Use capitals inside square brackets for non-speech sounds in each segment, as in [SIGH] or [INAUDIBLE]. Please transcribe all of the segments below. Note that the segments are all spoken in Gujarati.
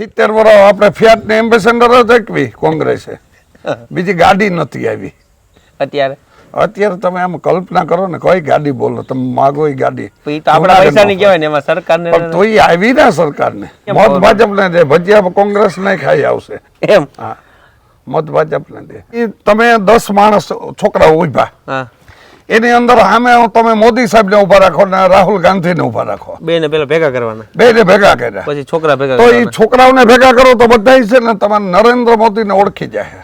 સિત્તેર વર્ષ આપણે ફિયાટ ને એમ્બેસેડર જ એકવી કોંગ્રેસે. બીજી ગાડી નથી આવી. અત્યારે? અત્યારે તમે આમ કલ્પના કરો ને કઈ ગાડી બોલો તમે માગો એ ગાડી. તોય આવી ના આપણા પૈસાની કહેવાય ને એમાં સરકારને પણ તો આવી ને સરકારને. ભાજપને દે ભજીયા કોંગ્રેસ ને ખાઈ આવશે. એમ? હા. મત ભાજપને દે. એ તમે દસ માણસ છોકરા ઊભા. હા. એની અંદર સામે તમે મોદી સાહેબને ઊભા રાખો ને રાહુલ ગાંધીને ઊભા રાખો. બે ને પેલા ભેગા કરવાના. બેને ભેગા કર્યા. પછી છોકરા ભેગા તો એ છોકરાઓને ભેગા કરો તો બધા છે ને તમારે નરેન્દ્ર મોદીને ઓળખી જાય.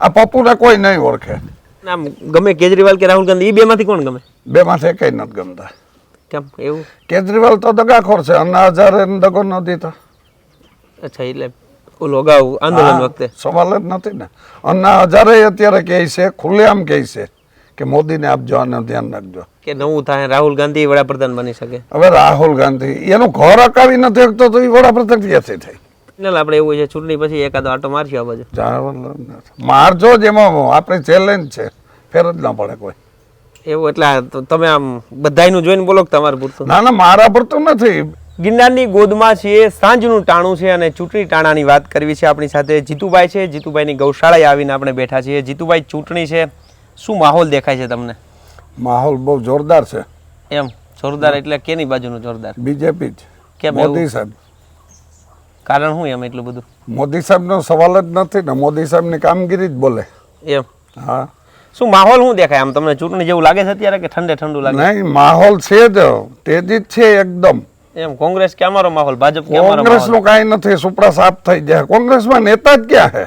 આ પપ્પુને કોઈ નહીં ઓળખે. આમ ગમે કેજરીવાલ કે રાહુલ ગાંધી એ બે માંથી કોણ ગમે? બે માંથી એકઈ નથી ગમતા. કેમ? એવું? કેજરીવાલ તો દગાખોર છે અન્ના હજારે દગો ન દીધો અચ્છા એટલે ઓલો અગાઉ આંદોલન વખતે. સવાલ જ નથી ને. અન્ના હજારે અત્યારે કહે છે ખુલ્લેઆમ કહે છે કે મોદીને આપજો જવાનું ધ્યાન રાખજો. કે નવું થાય રાહુલ ગાંધી વડાપ્રધાન બની શકે. હવે રાહુલ ગાંધી એનું ઘર અકાવી નથી શકતો તો એ વડાપ્રધાન ક્યાંથી થાય એટલે આપણે એવું છે ચૂંટણી પછી એકાદો આટો મારશું આ બાજુ. મારજો જ એમાં આપણે ચેલેન્જ છે. ફેર જ ના પડે કોઈ. એવું એટલે તમે આમ બધાયનું જોઈને બોલો કે તમારું પૂરતું. ના ના મારા પૂરતું નથી. ગિરનારની ગોદમાં છીએ સાંજનું ટાણું છે અને ચૂંટણી ટાણાની વાત કરવી છે આપણી સાથે જીતુભાઈ છે. જીતુભાઈની ગૌશાળાએ આવીને આપણે બેઠા છીએ. જીતુભાઈ ચૂંટણી છે. શું માહોલ દેખાય છે તમને? માહોલ બહુ જોરદાર છે. એમ? જોરદાર એટલે કેની બાજુનું જોરદાર? બીજેપી જ. કેમ મોદી સાહેબ. કારણ શું એમ એટલું બધું? મોદી સાહેબનો સવાલ જ નથી ને મોદી સાહેબની કામગીરી જ બોલે. એમ? હા. શું માહોલ શું દેખાય? આમ તમને ચૂંટણી જેવું લાગે છે અત્યારે કે ઠંડે ઠંડુ લાગે નહીં માહોલ છે જ. તેજી જ છે એકદમ. એમ કોંગ્રેસ કે અમારો માહોલ? ભાજપ કે અમારો કોંગ્રેસ માહોલ? નું કાંઈ નથી. સુપડા સાફ થઈ જાય. કોંગ્રેસમાં નેતા જ ક્યાં છે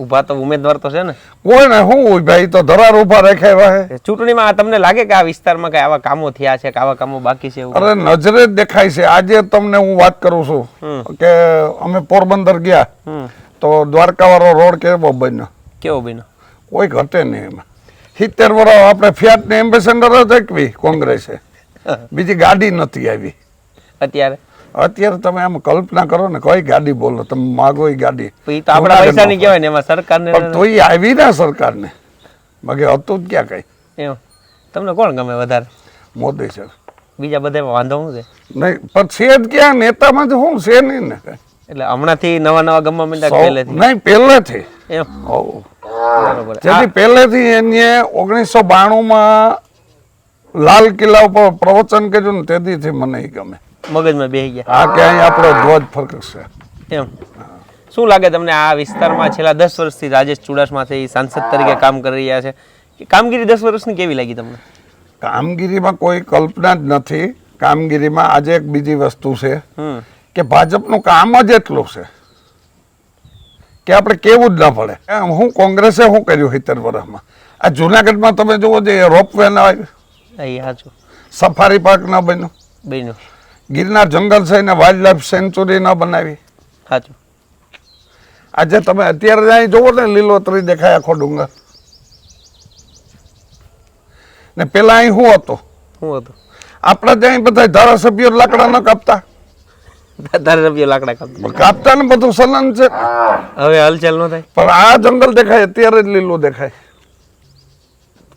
ઊભા તો ઉમેદવાર તો છે ને. કોઈ ને શું ભાઈ? તો ધરાર ઊભા રાખ્યા હે ચૂંટણીમાં તમને લાગે કે આ વિસ્તારમાં કઈ આવા કામો થયા છે કે આવા કામો બાકી છે અરે નજરે જ દેખાય છે. આજે તમને હું વાત કરું છું કે અમે પોરબંદર ગયા. તો દ્વારકા વાળો રોડ કેવો બન્યો? કેવો બન્યો? કોઈ ઘટે નહીં એમાં. સિત્તેર વર્ષ આપણે ફિયાટ ને એમ્બેસેન્ડર જ એકવી કોંગ્રેસે. [LAUGHS] બીજી ગાડી નથી આવી. અત્યારે? અત્યારે તમે આમ કલ્પના કરો ને કઈ ગાડી બોલો તમે માગો એ ગાડી. તો ઈ તો આપણા પૈસાની કહેવાય ને એમાં સરકારને પણ તો એ આવી ને સરકારને. બાકી હતું જ ક્યાં કઈ. તમને કોણ ગમે વધારે? મોદી સર. બીજા બધા વાંધો શું છે? નહીં પણ છે જ ક્યાં નેતામાં જ શું છે નહીં ને. એટલે હમણાંથી નવા નવા ગમવા માંડ્યા પહેલેથી? નહીં પહેલેથી. એમ. બરોબર. જેથી પહેલેથી એને ઓગણીસો બાણુંમાં લાલ કિલ્લા ઉપર પ્રવચન કર્યું ને તેથી મને ગમે. મગજમાં બેસી ગયા. આ કે અહીં આપણો ધ્વજ ફરકશે. એમ. શું લાગે તમને આ વિસ્તારમાં છેલ્લા દસ વર્ષથી રાજેશ ચુડાસમાથી સાંસદ તરીકે કામ કરી રહ્યા છે? કે કામગીરી દસ વર્ષની કેવી લાગી તમને? કામગીરીમાં કોઈ કલ્પના જ નથી. કામગીરીમાં આજે એક બીજી વસ્તુ છે કે ભાજપનું કામ જ એટલું છે કે આપણે કેવું જ ના પડે. હું કોંગ્રેસે શું કર્યું સિત્તેર વર્ષમાં? આ જુનાગઢમાં તમે જુઓ જે રોપવે ના આવ્યું સફારી પાર્ક ના બન્યું. બન્યું. ગિરનાર જંગલ છે એને વાઇલ્ડ લાઈફ સેન્ચુરી ન બનાવી. સાચું. આજે તમે અત્યારે જ અહીં જુઓ ને લીલોતરી દેખાય આખો ડુંગર. ને પેલા અહીં શું હતો? શું હતું? આપણે ત્યાં બધા ધારાસભ્યો લાકડા ન કાપતા. ધારાસભ્ય લાકડા કાપતા. કાપતા ને બધું સલન છે. હવે હલચલ ન થાય. પણ આ જંગલ દેખાય અત્યારે જ લીલું દેખાય.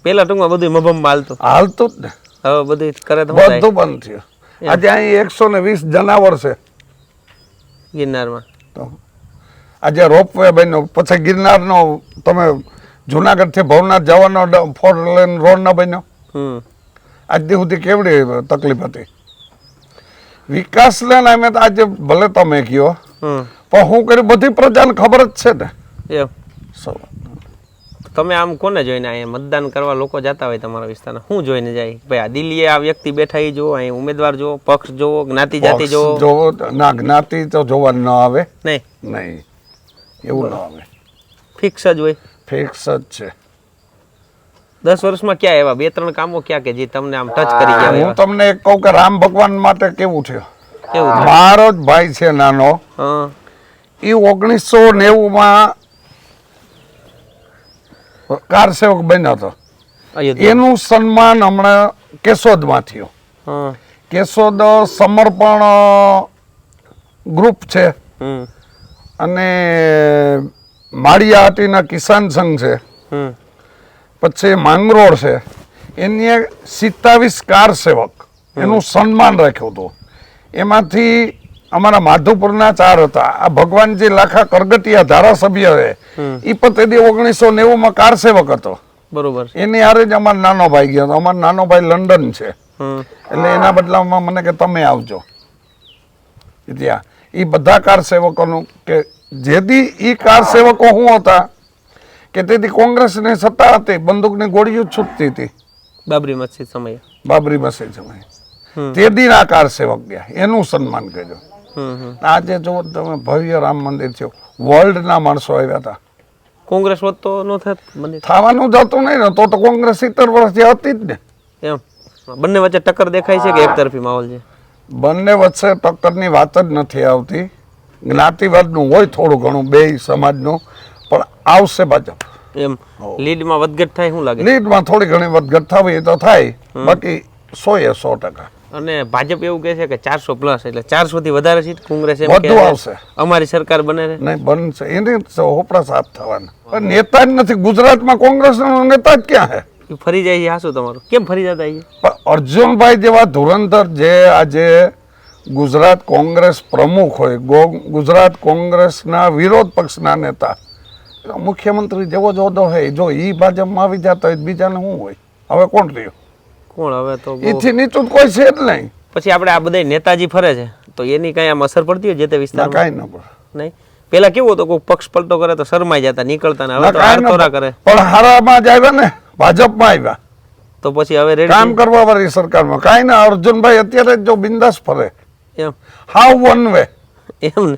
પેલા ટૂંકમાં બધું મભમ હાલતું. હાલતું જ ને. હવે બધું કરે તો બધું બંધ થયું. આજે અહીં એકસો ને વીસ જનાવર છે. ગિરનારમાં. તો આજે રોપવે બન્યો પછી ગિરનારનો તમે જુનાગઢથી ભવનાથ જવાનો ફોર લેન રોડ ન બન્યો. હમ. આજ સુધી કેવડી તકલીફ હતી? વિકાસ લેન અમે તો આજે ભલે તમે કયો પણ હું કર્યું બધી પ્રજાને ખબર જ છે ને. એમ. સૌ. તમે આમ કોને જોઈને અહીંયા મતદાન કરવા લોકો જતા હોય તમારા વિસ્તારના? શું જોઈને જાય? ભાઈ આ દિલ્હીએ આ વ્યક્તિ બેઠા એ જુઓ અહીં ઉમેદવાર જુઓ પક્ષ જુઓ જ્ઞાતિ જાતિ જુઓ. જોવો ના જ્ઞાતિ તો જોવા ન આવે. નહીં. નહીં. એવું ન આવે. ફિક્સ જ હોય. ફિક્સ જ છે. દસ વર્ષમાં ક્યાં એવા? બે ત્રણ કામો ક્યાં કે જે તમને આમ ટચ કરી ગયા હું તમને કહું કે રામ ભગવાન માટે કેવું છે? કેવું મારો જ ભાઈ છે નાનો. એ ઓગણીસો નેવુંમાં કાર સેવક બન્યો હતો એનું સન્માન હમણાં કેશોદમાં થયું. કેશોદ સમર્પણ ગ્રુપ છે. અને માળિયાહાટીના કિસાન સંઘ છે. પછી માંગરોળ છે. એની સિત્તાવીસ કાર સેવક. એનું સન્માન રાખ્યું હતું. એમાંથી અમારા માધુપુરના ચાર હતા. આ ભગવાનજી લાખા કરગટિયા ધારાસભ્ય હમ. પતેદી ઓગણીસો નેવું માં કાર સેવક હતો. બરોબર. એની હારે જ અમારો નાનો ભાઈ ગયો હતો. અમારો નાનો ભાઈ લંડન છે. એટલે એના બદલામાં મને કે તમે આવજો. ત્યાં એ બધા કાર સેવકોનું કે જેથી એ કાર સેવકો શું હતા કે તેથી કોંગ્રેસની સત્તા હતી બંદૂકની ગોળીઓ છૂટતી હતી. બાબરી મસ્જિદ સમયે. બાબરી મસ્જિદ સમયે. તે દિન આ કાર સેવક ગયા. એનું સન્માન કર્યું. આજે જો તમે ભવ્ય રામ મંદિર થયો. વર્લ્ડના માણસો આવ્યા હતા. કોંગ્રેસ વધતો તો ન થવાનું જ હતું નહીં ને તો તો કોંગ્રેસ સિત્તેર વર્ષથી હતી જ ને. એમ. બંને વચ્ચે ટક્કર દેખાય છે કે એક તરફી માહોલ છે? બંને વચ્ચે ટક્કરની વાત જ નથી આવતી. જ્ઞાતિવાદનું હોય થોડું ઘણું બે સમાજનું પણ આવશે ભાજપ. એમ. લીડમાં વધઘટ થાય શું લાગે? લીડમાં થોડી ઘણી વધઘટ થવી તો થાય. બાકી સો એ સો ટકા. અને ભાજપ એવું કહે છે કે ચારસો પ્લસ એટલે ચારસો થી વધારે સીટ કોંગ્રેસ છે. આવશે. અમારી સરકાર બને છે નહીં બનશે. એની હોપડા સાફ થવાના. નેતા જ નથી. ગુજરાતમાં કોંગ્રેસ નેતા જ ક્યાં છે ફરી જાય શું તમારું. કેમ ફરી જતા પણ અર્જુનભાઈ જેવા ધુરંધર જે આજે ગુજરાત કોંગ્રેસ પ્રમુખ હોય ગુજરાત કોંગ્રેસના વિરોધ પક્ષના નેતા મુખ્યમંત્રી જેવો જ હોદ્દો હોય. જો એ ભાજપમાં આવી જતા હોય બીજાને શું હોય? હવે કોણ રહ્યું? કોણ? હવે તો એથી નીચું કોઈ છે જ નહીં. પછી આપણે આ બધા નેતાજી ફરે છે. તો એની કઈ આમ અસર પડતી હોય જે તે વિસ્તારમાં? કાંઈ ન પડે. નહીં? પેલા કેવું હતું? કોઈ પક્ષ પલટો કરે તો શરમાઈ જતા નીકળતા ને હવે તો આરતોરા કરે. પણ હારામાં જ આવ્યા ને ભાજપમાં આવ્યા. તો પછી હવે રેડી કામ કરવા વાળી સરકારમાં. કાંઈ ના અર્જુનભાઈ અત્યારે જ બિંદાસ ફરે. એમ. હાવ વન વે એમ ને?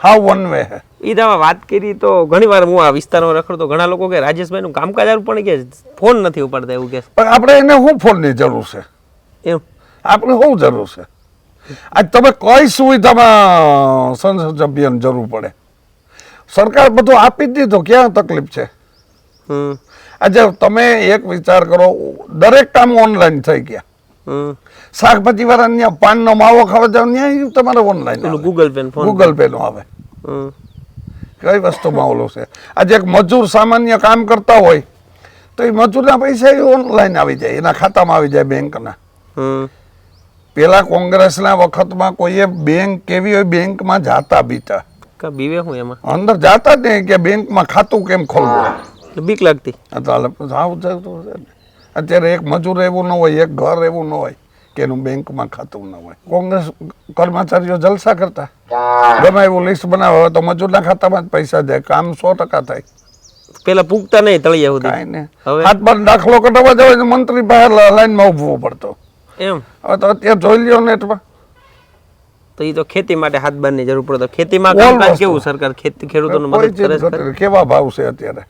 હાવ વન વે હે. ઈ તમે વાત કરી તો ઘણી વાર હું આ વિસ્તારમાં રખડતો ઘણા લોકો કે રાજેશભાઈ નું કામકાજ સારું પણ કે ફોન નથી ઉપાડતા એવું કે પણ આપણે એને શું ફોનની જરૂર છે? એમ. આપણે શું જરૂર છે? આજ તમે કઈ સુવિધામાં સંસદ સભ્યની જરૂર પડે? સરકાર બધું આપી જ દીધું ક્યાં તકલીફ છે? આજે તમે એક વિચાર કરો દરેક કામ ઓનલાઈન થઈ ગયા. શાકભાજી વાળા ત્યાં પાનનો માવો ખાવા જાવ ત્યાં તમારે online Google pay Google pay નો આવે. કઈ વસ્તુમાં ઓલું છે? આજે એક મજૂર સામાન્ય કામ કરતા હોય તો એ મજૂરના પૈસા ઓનલાઈન આવી જાય એના ખાતામાં આવી જાય બેંકના. પેલા કોંગ્રેસના વખતમાં કોઈએ બેંક કેવી હોય બેંકમાં જાતા બીતા બીવે હું એમાં? અંદર જાતા જ નહીં કે બેંકમાં ખાતું કેમ ખોલવું બીક લાગતી. અત્યારે એક મજૂર એવું ન હોય એક ઘર એવું ન હોય. કે એનું બેંકમાં ખાતું ન હોય. કોંગ્રેસ કર્મચારીઓ જલસા કરતા. ગમે એવું લિસ્ટ બનાવે તો મજૂરના ખાતામાં જ પૈસા જાય. કામ સો ટકા થાય. પેલા પૂગતા નહીં તળિયા સુધી. કાંઈ ને હાથ પર દાખલો કઢાવવા જવાય તો મંત્રી બહાર લાઈનમાં ઊભવો પડતો. એમ? હવે તો અત્યારે જોઈ લ્યો નેટમાં. તો એ તો ખેતી માટે હાથ બારની જરૂર પડે. તો ખેતીમાં કામકાજ કેવું સરકાર? ખેતી ખેડૂતોને મદદ કરે છે કેવા ભાવ છે અત્યારે?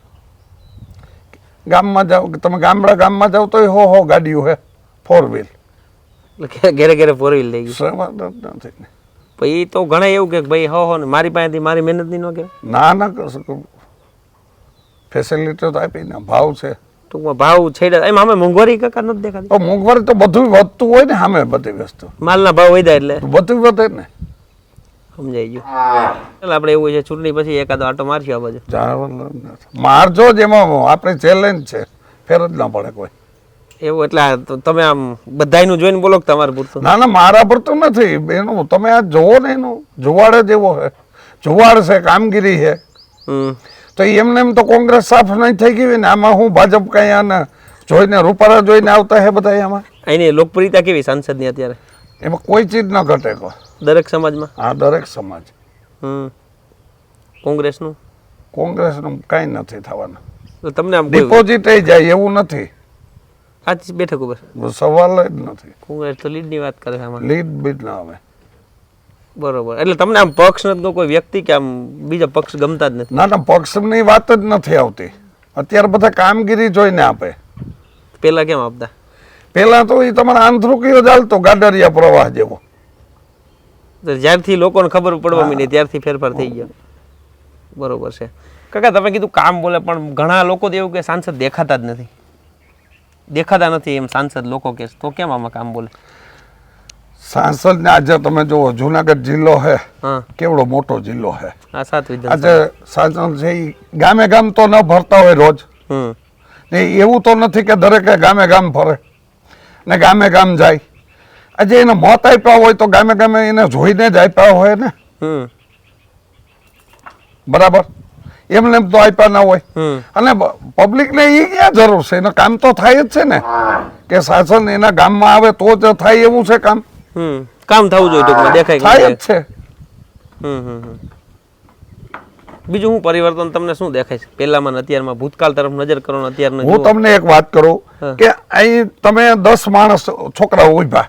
ગામમાં જાઓ તમે ગામડા ગામમાં જાઓ તો હો હો ગાડીઓ હે. ફોર વ્હીલ એટલે ઘેરે ઘેરે ફોર વ્હીલ ગયું. સહમત જ નથી ને. પછી તો ઘણા એવું કે ભાઈ હો હો ને મારી પાસેથી મારી મહેનતની કે ના ના કર શકો ફેસિલિટી તો આપી ને ભાવ છે. ટૂંકમાં ભાવ છેડ્યા એમ અમે મોંઘવારી કાકા નથી દેખાતી? મોંઘવારી તો બધું વધતું હોય ને સામે બધી વસ્તુ. માલના ભાવ વધ્યા એટલે. બધું વધે ને. સમજાઈ ગયું. ચાલ આપણે એવું છે ચૂંટણી પછી એકાદો આટો મારશું આ બાજુ. મારજો જ એમાં આપણે ચેલેન્જ છે. ફેર જ ના પડે કોઈ. એવું એટલે તમે આમ બધાયનું જોઈને બોલો કે તમારે પૂરતું. ના ના મારા પર તો નથી. એનું તમે આ જોવો ને એનું. જુવાડ જ એવો છે. જુવાડ છે કામગીરી છે. તો એમને એમ તો કોંગ્રેસ સાફ નહીં થઈ ગઈ ને આમાં હું ભાજપ કઈ આને જોઈને રૂપારા જોઈને આવતા હે બધા એમાં એની લોકપ્રિયતા કેવી સાંસદની અત્યારે? એમાં કોઈ ચીજ ન ઘટે કો દરેક સમાજમાં? હા દરેક સમાજ. હમ. કોંગ્રેસનું? કોંગ્રેસનું કાંઈ નથી થવાનું. તમને આમ ડિપોઝિટ જાય એવું નથી. આજ બેઠક ઉપર. સવાલ જ નથી. કોંગ્રેસ તો લીડની વાત કરે છે આમાં. લીડ બીડ ના આવે. બરોબર. એટલે તમને આમ પક્ષ નથી કોઈ વ્યક્તિ કે આમ બીજા પક્ષ ગમતા જ નથી? ના ના પક્ષની વાત જ નથી આવતી. અત્યારે બધા કામગીરી જોઈને આપે. પેલા કેમ આપતા? પેલા તો એ તમારા આંધ્રુકીઓ ચાલતો ગાડરિયા પ્રવાહ જેવો. જ્યારથી લોકોને ખબર પડવા માંડી ત્યારથી ફેરફાર થઈ ગયો. બરોબર છે. કાકા તમે કીધું કામ બોલે પણ ઘણા લોકો તો એવું કે સાંસદ દેખાતા જ નથી. દેખાતા નથી એમ સાંસદ લોકો કે તો કેમ આમાં કામ બોલે? સાંસદ ને આજે તમે જુઓ જુનાગઢ જિલ્લો હે. કેવડો મોટો જિલ્લો હે. આજે સાંસદ છે એ ગામે ગામ તો ન ભરતા હોય રોજ. ને એવું તો નથી કે દરેકે ગામે ગામ ફરે ને ગામે ગામ જાય. આજે એને મત આપ્યા હોય તો ગામે ગામે એને જોઈને જ આપ્યા હોય ને. બરાબર? એમને એમ તો આપ્યા ના હોય. અને પબ્લિકને એ ક્યાં જરૂર છે? એનું કામ તો થાય જ છે ને. કે શાસન એના ગામમાં આવે તો જ થાય એવું છે કામ. કામ થવું જોઈએ ટૂંકમાં દેખાય થાય જ છે. બીજું હું પરિવર્તન તમને શું દેખાય છે? પહેલામાં અત્યારમાં ભૂતકાળ તરફ નજર કરો ને અત્યારનું હું તમને એક વાત કરું કે અહીં તમે દસ માણસ છોકરાઓ ઊભા.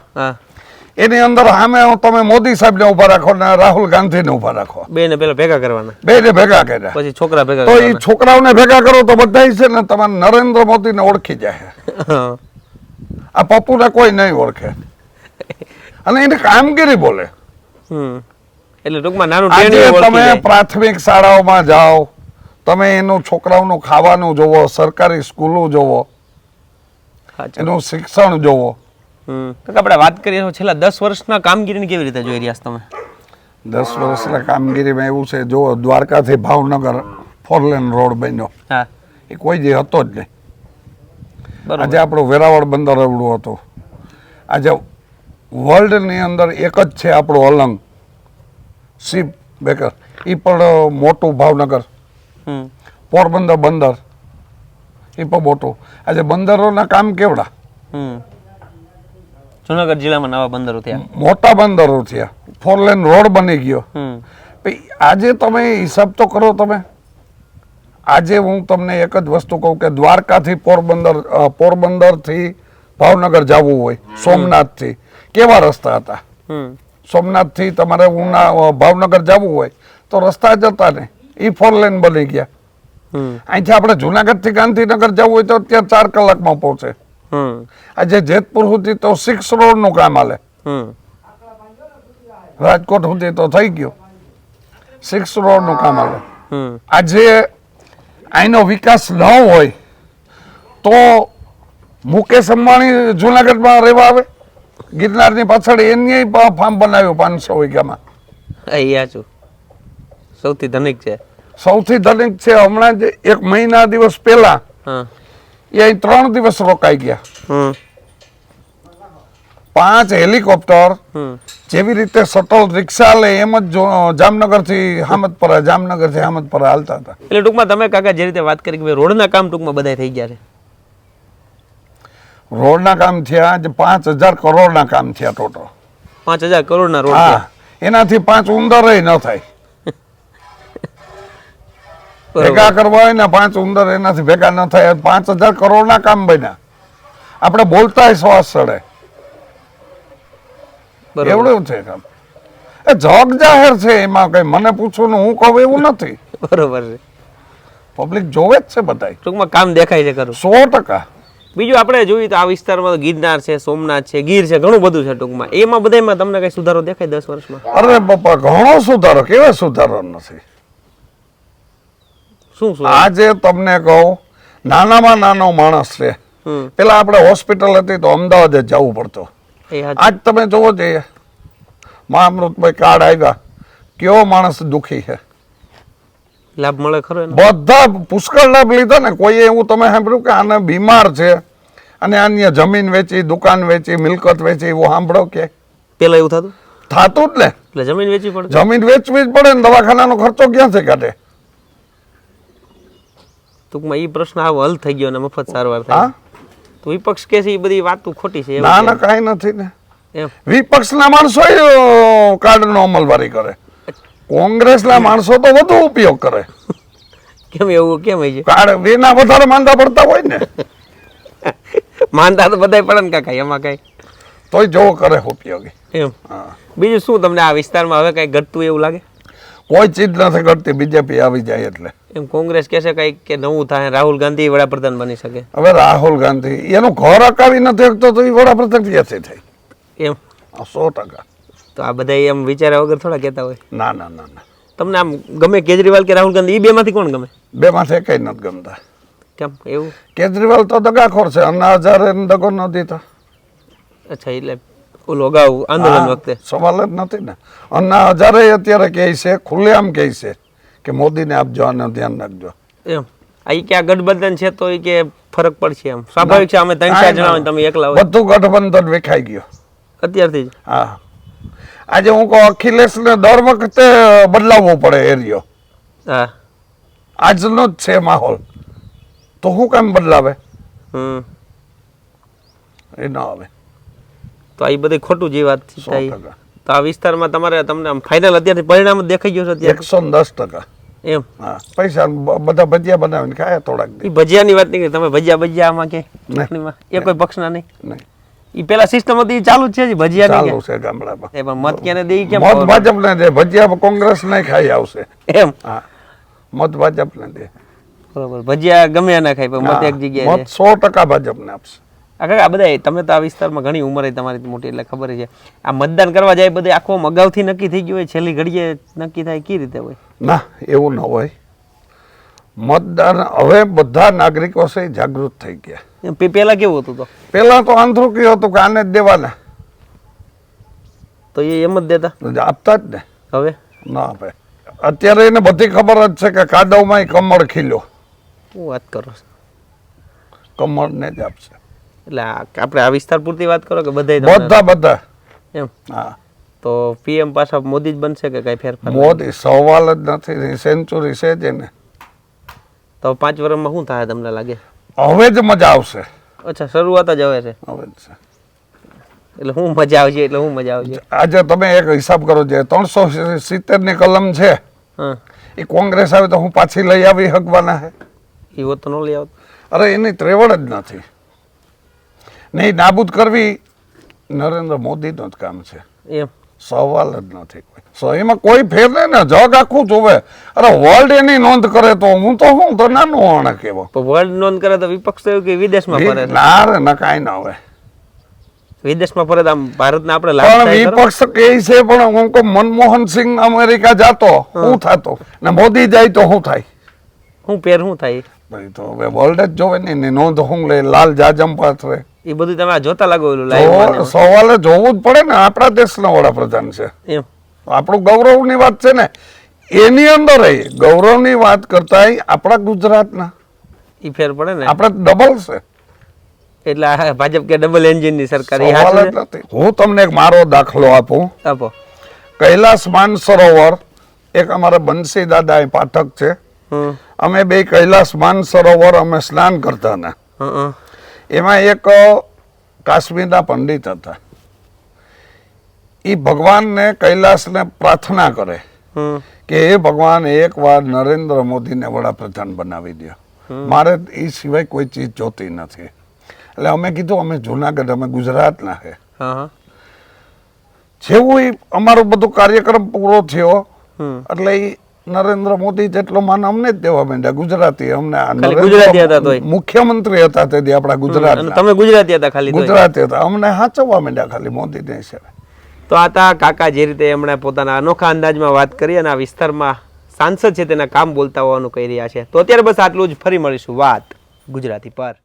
એની અંદર સામે તમે મોદી સાહેબને ઊભા રાખો ને રાહુલ ગાંધીને ઊભા રાખો. બે ને પેલા ભેગા કરવાના. બે ને ભેગા કર્યા. પછી છોકરા ભેગા તો એ છોકરાઓને ભેગા કરો તો બધા છે ને તમારે નરેન્દ્ર મોદીને ઓળખી જાય આ પપ્પુ ને કોઈ નહીં ઓળખે. અને એને કામગીરી બોલે. હમ. એટલે ટૂંકમાં નાનું તમે. પ્રાથમિક શાળાઓમાં જાઓ તમે એનું છોકરાઓનું ખાવાનું જોવો સરકારી સ્કૂલો જોવો. એનું શિક્ષણ જોવો. કાકા, આપણે વાત કરીએ તો છેલ્લા દસ વર્ષના કામગીરીની કેવી રીતે જોઈ રહ્યા છો તમે? દસ વર્ષના કામગીરીમાં એવું છે જો દ્વારકાથી ભાવનગર ફોરલેન રોડ બન્યો. હા. એ કોઈ જે હતો જ નહીં. આજે આપણો વેરાવળ બંદર એવડું હતું. આજે વર્લ્ડની અંદર એક જ છે આપણો અલંગ. Ship baker. એ પણ મોટું ભાવનગર. હમ. પોરબંદર બંદર. એ પણ મોટું. આજે બંદરોના કામ કેવડા? જુનાગઢ જિલ્લામાં નવા બંદરો થયા. મોટા બંદરો થયા. ફોરલેન રોડ બની ગયો. હમ. આજે તમે હિસાબ તો કરો તમે. આજે હું તમને એક જ વસ્તુ કહું કે દ્વારકાથી પોરબંદર પોરબંદરથી ભાવનગર જવું હોય સોમનાથથી. કેવા રસ્તા હતા? સોમનાથથી તમારે ઉના ભાવનગર જવું હોય તો રસ્તા જ હતા ને એ ફોર લેન બની ગયા. અહીંથી આપણે જુનાગઢથી ગાંધીનગર જવું હોય તો ત્યાં ચાર કલાકમાં પહોંચે. આજે જેતપુર સુધી તો સિક્સ રોડનું કામ હાલે. હમ. રાજકોટ સુધી તો થઈ ગયું. સિક્સ રોડનું કામ હાલે. હમ. આજે અહીંનો વિકાસ ન હોય તો મુકેશ અંબાણી જુનાગઢમાં રહેવા આવે. ગિરનારની પાછળ એની ફાર્મ બનાવ્યું પાંચસો વીઘામાં. અહીંયા છું. સૌથી ધનિક છે. સૌથી ધનિક છે. હમણાં જ એક મહિના દિવસ પહેલા હા. એ અહીં ત્રણ દિવસ રોકાઈ ગયા. પાંચ હેલિકોપ્ટર હમ. જેવી રીતે શટલ રિક્ષા લે એમ જ જામનગરથી હામદપરા જામનગરથી હામદપરા હાલતા હતા. એટલે ટૂંકમાં તમે કાકા જે રીતે વાત કરી કે રોડના કામ ટૂંકમાં બધા થઈ ગયા છે. રોડના કામ થયા જે પાંચ હજાર કરોડના કામ થયા ટોટલ પાંચ હજાર કરોડના રોડ હા એનાથી પાંચ ઉંદર ન થાય. ભેગા કરવા હોય ને પાંચ ઉંદર એનાથી ભેગા ન થાય પાંચ હજાર કરોડના કામ બન્યા. આપણે બોલતા શ્વાસ ચડે એવડું છે કામ. એ જગ જાહેર છે એમાં કઈ. મને પૂછવું ને હું કહું એવું નથી. [LAUGHS] બરોબર છે. પબ્લિક જોવે જ છે બધાય. ટૂંકમાં કામ દેખાય છે ખરું. સો ટકા. બીજું આપણે જોઈએ તો આ વિસ્તારમાં ગિરનાર છે સોમનાથ છે ગીર છે ઘણું બધું છે ટૂંકમાં. એમાં બધામાં તમને કઈ સુધારો દેખાય દસ વર્ષમાં? અરે બાપા ઘણો સુધારો. કેવો સુધારો નથી? શું શું? આજે તમને કહું નાનામાં નાનો માણસ છે. પેલા આપણે હોસ્પિટલ હતી તો અમદાવાદ જ જવું પડતું. આજ તમે જોવો જોઈએ મહામૃતભાઈ કાર્ડ આવ્યા કેવો માણસ દુખી છે? લાભ મળે ખરો બધા પુષ્કળ લાભ લીધા ને કોઈએ એવું તમે સાંભળ્યું કે આને બીમાર છે અને અન્ય જમીન વેચી દુકાન વેચી મિલકત વેચી એવું સાંભળો કે? પેલા એવું થતું? થાતું જ ને. એટલે જમીન વેચવી પડે. જમીન વેચવી જ પડે ને દવાખાનાનો ખર્ચો ક્યાંથી કાઢે? ટૂંકમાં એ પ્રશ્ન આવો હલ થઈ ગયો ને મફત સારવાર હા? થાય તો વિપક્ષ કે છે એ બધી વાતો ખોટી છે ના ના કાંઈ નથી ને. એમ. વિપક્ષના માણસો કાર્ડનો અમલવારી કરે. કોંગ્રેસના માણસો તો વધુ ઉપયોગ કરે. કેમ એવું કેમ હોય છે? કાર્ડ એના વધારે માંદા પડતા હોય ને. [LAUGHS] માંદા તો બધાય પડે ને કાકા એમાં કઈ. તોય જોવો કરે ઉપયોગી. એમ. બીજું શું તમને આ વિસ્તારમાં હવે કઈ ઘટતું એવું લાગે? કોઈ ચીજ નથી કરતી બીજેપી આવી જાય એટલે. એમ કોંગ્રેસ કહેશે કંઈક કે નવું થાય રાહુલ ગાંધી વડાપ્રધાન બની શકે. હવે રાહુલ ગાંધી એનું ઘર અકાવી નથી શકતો તો એ વડાપ્રધાન ક્યાંથી થાય. એમ? સો ટકા. તો આ બધા એમ વિચાર્યા વગર થોડા કહેતા હોય. ના ના ના ના. તમને આમ ગમે કેજરીવાલ કે રાહુલ ગાંધી એ બેમાંથી કોણ ગમે? બેમાંથી કંઈ નથી ગમતા. કેમ એવું? કેજરીવાલ તો દગાખોર છે અન્ના હજારે દગો ન દીધા. અચ્છા એટલે ઓલો અગાઉ આંદોલન વખતે. સવાલ જ નથી ને. અન્ના હજારે અત્યારે કહે છે ખુલ્લેઆમ કહે છે. કે મોદીને આપજો જવાનું ધ્યાન રાખજો. એમ. આ કે આ ગઠબંધન છે તો એ કે ફરક પડશે એમ. સ્વાભાવિક છે અમે ત્રણ ચાર જણા તમે એકલા હોય. બધું ગઠબંધન વેખાઈ ગયો. અત્યારથી જ. હા. આજે હું કહું અખિલેશને દર વખતે બદલાવવો પડે એરિયો. હા. આજનો જ છે માહોલ. તો હું કેમ બદલાવે? હમ. એ ના આવે. તો આ બધી ખોટું જે વાત થઈ તો આ વિસ્તારમાં તમારે તમને ફાઇનલ અત્યારથી પરિણામ દેખાઈ ગયું છે એકસો દસ ટકા. એમ? હા. પૈસા બધા ભજીયા બનાવીને ખાયા થોડાક ભજીયા એ ભજીયાની વાત નહીં તમે ભજીયા ભજીયા આમાં કે? એ કોઈ પક્ષના નહીં? નહીં. એ પેલા સિસ્ટમ હતી ચાલુ જ છે જ ભજીયા ચાલુ છે ગામડામાં. એ પણ મત ક્યાંને દે કેમ મત ભાજપ ને દે. ભજીયા કોંગ્રેસ ને ખાઈ આવશે. એમ? હા. મત ભાજપ ને દે. બરોબર. ભજીયા ગમે ના ખાય પણ મત એક જગ્યાએ મત સો ટકા ભાજપને આપશે. આ કાકા આ બધા તમે તો આ વિસ્તારમાં ઘણી ઉંમર તમારી મોટી એટલે ખબર છે. આ મતદાન કરવા જાય બધે આખો અગાઉથી નક્કી થઈ ગયું હોય છેલ્લી ઘડીએ નક્કી થાય કઈ રીતે હોય? ના એવું ન હોય. મતદાન હવે બધા નાગરિકો છે જાગૃત થઈ ગયા. એમ પે- પેલા કેવું હતું તો? પેલા તો આંધ્રુકી હતું કે આને જ દેવાના. તો એ એમ જ દેતા? આપતા જ ને. હવે? ના આપે અત્યારે એને બધી ખબર જ છે કે કાદવમાં કમળ ખીલ્યો. હું વાત કરો કમળને જ આપશે. એટલે આપણે આ વિસ્તાર પૂરતી વાત કરો કે બધા બધા બધા. એમ? હા. તો પીએમ પાછા મોદી જ બનશે કે કઈ ફેરફાર મોદી સવાલ જ નથી સેન્ચુરી છે જ એને. તો પાંચ વર્ષમાં શું થાય તમને લાગે? હવે જ મજા આવશે. અચ્છા શરૂઆત જ હવે છે. હવે જ છે. એટલે હું મજા આવશે એટલે હું મજા આવશે. આજે તમે એક હિસાબ કરો જે ત્રણસો સિત્તેરની કલમ છે એ કોંગ્રેસ આવે તો હું પાછી લઈ આવી હકવાના હે. એ તો ન લઈ આવતો. અરે એની ત્રેવડ જ નથી. ને એ નાબૂદ કરવી નરેન્દ્ર મોદીનું જ કામ છે. એમ. સવાલ જ નથી કોઈ. સો એમાં કોઈ ફેર નહીં ને જગ આખું જોવે. અરે વર્લ્ડ એની નોંધ કરે તો હું તો હું તો નાનું આણે કેવો વર્લ્ડ નોંધ કરે તો વિપક્ષ તો કે વિદેશમાં ફરે. ના રે ના કાંઈ ના હોય. વિદેશમાં ફરે આમ ભારતને આપણે પણ વિપક્ષ કે છે પણ હું કહું મનમોહન સિંહ અમેરિકા જાતો હું. થતો. ને મોદી જાય તો હું થાય? હું પેર હું થાય? તો હવે વર્લ્ડ જ જોવે ને નોંધ હું લે લાલ જાજમ પાથરે. એ બધું તમે આ જોતા લાગો ઓલું લાઈવ સવાલે જોવું જ પડે ને આપણા દેશના વડાપ્રધાન છે. એમ. આપણું ગૌરવની વાત છે ને એની અંદર ગૌરવની વાત કરતા આપણા ગુજરાતના. એ ફેર પડે ને. આપણે ડબલ છે. એટલે ભાજપ કે ડબલ એન્જિનની સરકાર હું તમને એક મારો દાખલો આપું. આપો. કૈલાસ માનસરોવર એક અમારા બંસી દાદા એ પાઠક છે. અમે બે કૈલાસ માનસરોવર અમે સ્નાન કરતા ને. એમાં એક કાશ્મીરના પંડિત હતા. એ ભગવાનને કૈલાસને પ્રાર્થના કરે કે એ ભગવાન એકવાર નરેન્દ્ર મોદીને વડાપ્રધાન બનાવી દો મારે એ સિવાય કોઈ ચીજ જોતી નથી. એટલે અમે કીધું અમે જુનાગઢ અમે ગુજરાતના છે જેવું ઈ અમારો બધો કાર્યક્રમ પૂરો થયો એટલે ઈ નરેન્દ્ર મોદી જેટલો માન અમને જ દેવા માંડ્યા. ગુજરાતી અમને ગુજરાતી હતા. મુખ્યમંત્રી હતા તેથી આપણા ગુજરાત તમે ગુજરાતી હતા ખાલી ગુજરાતી હતા. અમને હાચવવા માંડ્યા ખાલી મોદી ને હિસાબે તો આ તા કાકા જે રીતે એમણે પોતાના અનોખા અંદાજમાં વાત કરી અને આ વિસ્તારમાં સાંસદ છે તેના કામ બોલતા હોવાનું કહી રહ્યા છે. તો અત્યારે બસ આટલું જ. ફરી મળીશું વાત ગુજરાતી પર.